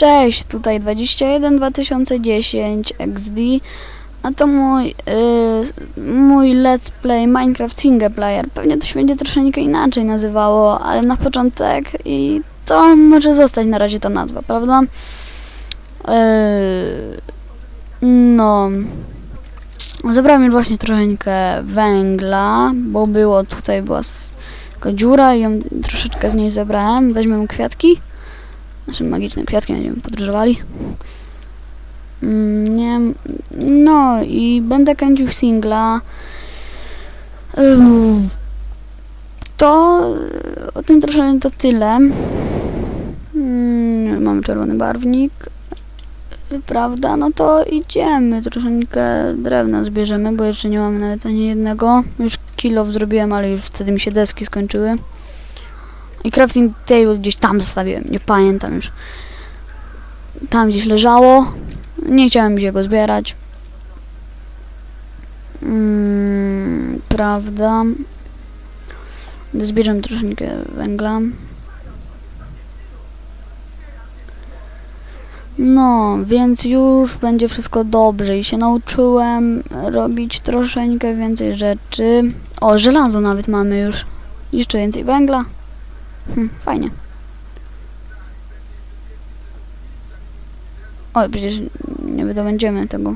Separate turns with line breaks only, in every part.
Cześć, tutaj 21 2010 XD, a to mój, y, mój let's play Minecraft single player. Pewnie to się będzie troszeczkę inaczej nazywało, ale na początek i to może zostać na razie ta nazwa, prawda? Y, no, zebrałem już właśnie troszeczkę węgla, bo było tutaj była dziura i ją troszeczkę z niej zebrałem. Weźmiemy kwiatki naszym magicznym kwiatkiem będziemy podróżowali. Mm, Nie, no i będę kręcił singla. To o tym troszkę to tyle. Mm, Mamy czerwony barwnik. Prawda? No to idziemy. Troszeczkę drewna zbierzemy, bo jeszcze nie mamy nawet ani jednego. Już kilo zrobiłem, ale już wtedy mi się deski skończyły. I crafting table gdzieś tam zostawiłem, nie pamiętam już. Tam gdzieś leżało. Nie chciałem się go zbierać. Mm, prawda. Zbierzemy troszeczkę węgla. No, więc już będzie wszystko dobrze i się nauczyłem robić troszeczkę więcej rzeczy. O, żelazo nawet mamy już. Jeszcze więcej węgla. Hm, fajnie. Oj, przecież nie wydobędziemy tego.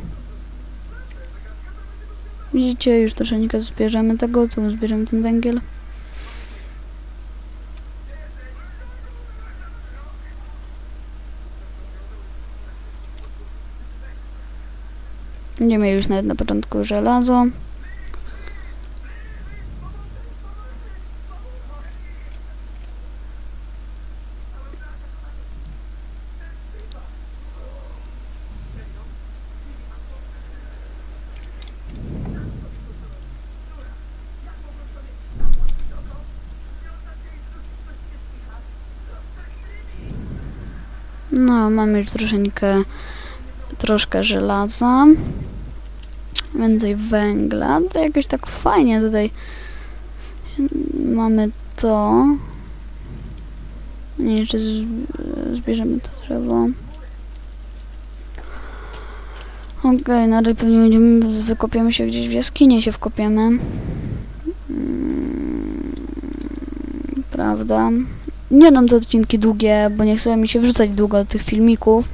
Widzicie, już troszeczkę zbierzemy tego, tu zbierzemy ten węgiel. Mieli już nawet na początku żelazo. No, mamy już troszeczkę, troszkę żelaza. Więcej węgla. To jakoś tak fajnie tutaj mamy to. Nie, jeszcze zbierzemy to drzewo. Okej, razie pewnie będziemy, wykopiemy się gdzieś w jaskinie, się wkopiemy. Mm, prawda? Nie dam te odcinki długie, bo nie chce mi się wrzucać długo do tych filmików.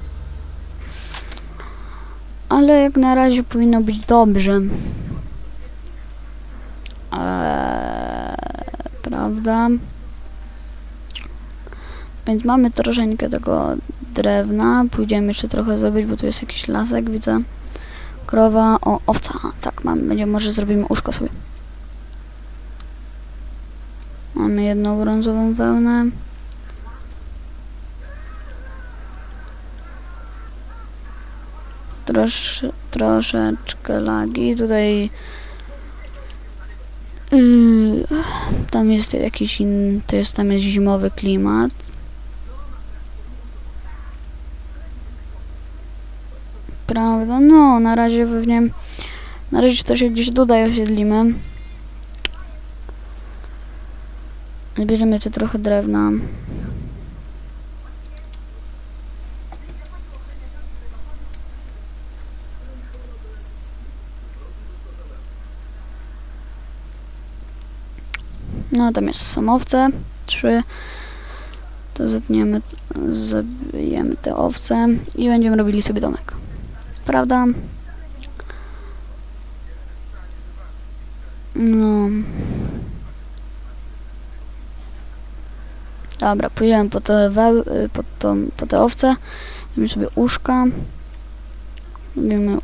Ale jak na razie powinno być dobrze. Eee, prawda? Więc mamy troszeczkę tego drewna. Pójdziemy jeszcze trochę zrobić, bo tu jest jakiś lasek, widzę. Krowa, o, owca. Tak, mamy, będziemy, może zrobimy łóżko sobie. Mamy jedną brązową wełnę. Trosz, troszeczkę lagi. Tutaj yy, tam jest jakiś inny, to jest tam jest zimowy klimat. Prawda? No, na razie pewnie na razie to się gdzieś tutaj osiedlimy. Zbierzemy jeszcze trochę drewna. No, tam jest samowce. Trzy. To zetniemy, zabijemy te owce i będziemy robili sobie domek. Prawda? No. Dobra, pójdziemy po te, we, po, to, po te owce. Zrobimy sobie uszka. Robimy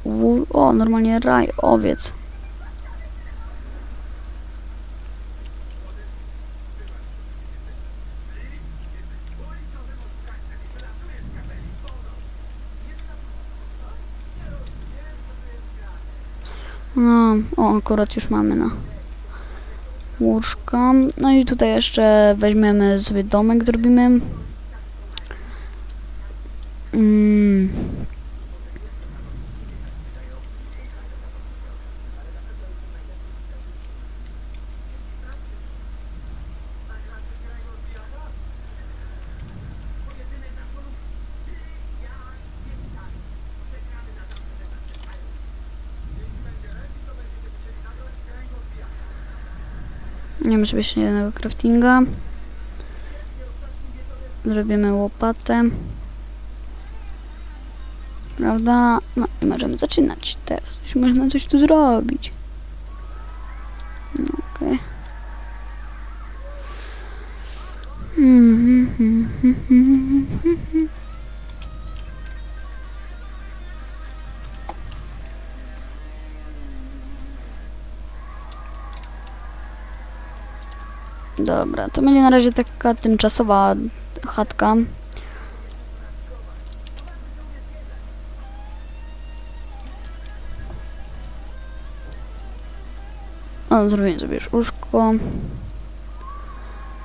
o, normalnie raj owiec. No, o, akurat już mamy na łóżka. No i tutaj jeszcze weźmiemy sobie domek, zrobimy. Mm. Nie sobie jeszcze jednego craftinga. Zrobimy łopatę. Prawda? No i możemy zaczynać. Teraz już można coś tu zrobić. No, okej. Dobra, to będzie na razie taka tymczasowa chatka. O, zrobię sobie już łóżko.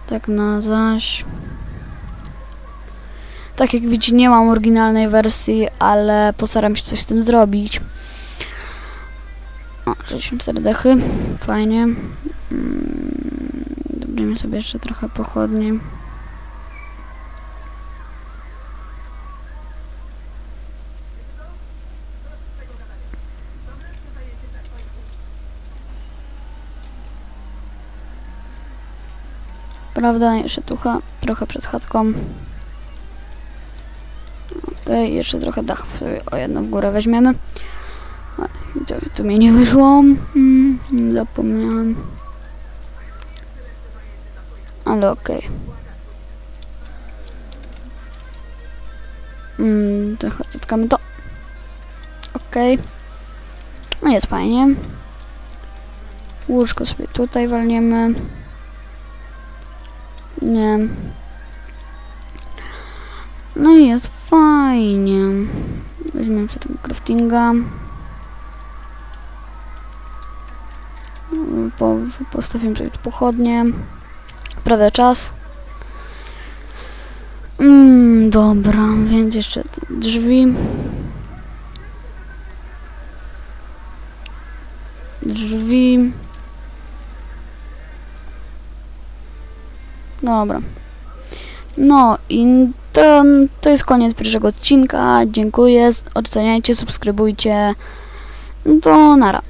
Tak na zaś. Tak jak widzicie, nie mam oryginalnej wersji, ale postaram się coś z tym zrobić. O, 64 dechy. Fajnie. Mm, Dobrimy sobie jeszcze trochę pochodni. Prawda, jeszcze tucha, trochę przed chatką. Okej, jeszcze trochę dach sobie o jedno w górę weźmiemy. To, tu mi nie wyszło. Mm, zapomniałem. Ale okej. Mm, trochę dotkamy to. Okej. No jest fajnie. Łóżko sobie tutaj walniemy. Nie. No i jest fajnie. Weźmiemy jeszcze tego craftinga. Po, postawimy sobie tu pochodnie. Prawie czas. Mm, dobra, więc jeszcze drzwi. Drzwi. Dobra. No i to, to jest koniec pierwszego odcinka. Dziękuję. Oceniajcie, subskrybujcie. To nara.